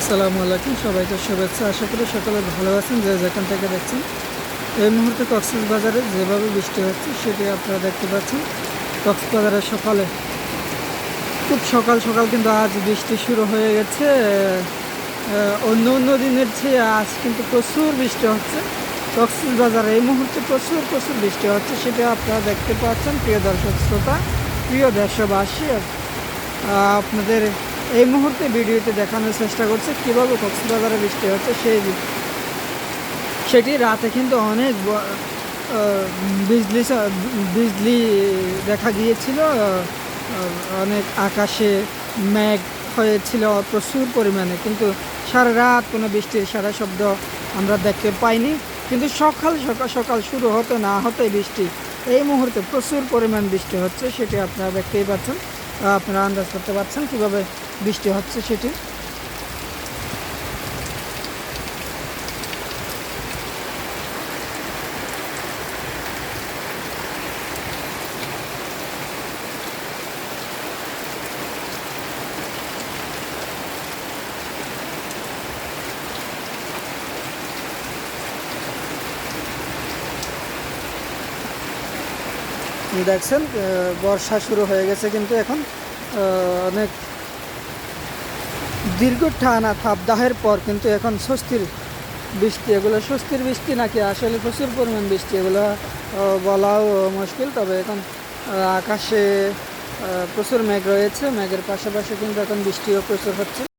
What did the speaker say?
আসসালামু আলাইকুম, সবাইকে শুভেচ্ছা। আশা করি সকলে ভালো আছেন, যে যেখান থেকে দেখছেন। এই মুহূর্তে কক্সবাজারে যেভাবে বৃষ্টি হচ্ছে, সেটি আপনারা দেখতে পাচ্ছেন। কক্সবাজারে সকালে, খুব সকাল সকাল কিন্তু আজ বৃষ্টি শুরু হয়ে গেছে। অন্য অন্য দিনের চেয়ে আজ কিন্তু প্রচুর বৃষ্টি হচ্ছে। কক্সবাজারে এই মুহূর্তে প্রচুর প্রচুর বৃষ্টি হচ্ছে, সেটা আপনারা দেখতে পাচ্ছেন। প্রিয় দর্শক শ্রোতা, প্রিয় দেশবাসী আপনাদের এই মুহূর্তে ভিডিওতে দেখানোর চেষ্টা করছে কীভাবে কক্সবাজারে বৃষ্টি হচ্ছে সেই সেটি রাতে কিন্তু অনেক বিজলি বিজলি দেখা গিয়েছিল অনেক আকাশে মেঘ হয়েছিল প্রচুর পরিমাণে। কিন্তু সারা রাত কোনো বৃষ্টির সারা শব্দ আমরা দেখতে পাইনি। কিন্তু সকাল সকাল সকাল শুরু হতে না হতে বৃষ্টি। এই মুহূর্তে প্রচুর পরিমাণ বৃষ্টি হচ্ছে, সেটি আপনারা দেখতেই পাচ্ছেন। আপনারা আন্দাজ করতে পারছেন কীভাবে বৃষ্টি হচ্ছে সেটি। দেখছেন বর্ষা শুরু হয়ে গেছে কিন্তু এখন অনেক দীর্ঘ টানা তাপদাহের পর কিন্তু এখন স্বস্তির বৃষ্টি, এগুলো স্বস্তির বৃষ্টি নাকি আসলে প্রচুর পরিমাণ বৃষ্টি, এগুলো বলাও মুশকিল, তবে এখন আকাশে প্রচুর মেঘ রয়েছে, মেঘের পাশাপাশি কিন্তু এখন বৃষ্টিও প্রচুর হচ্ছে।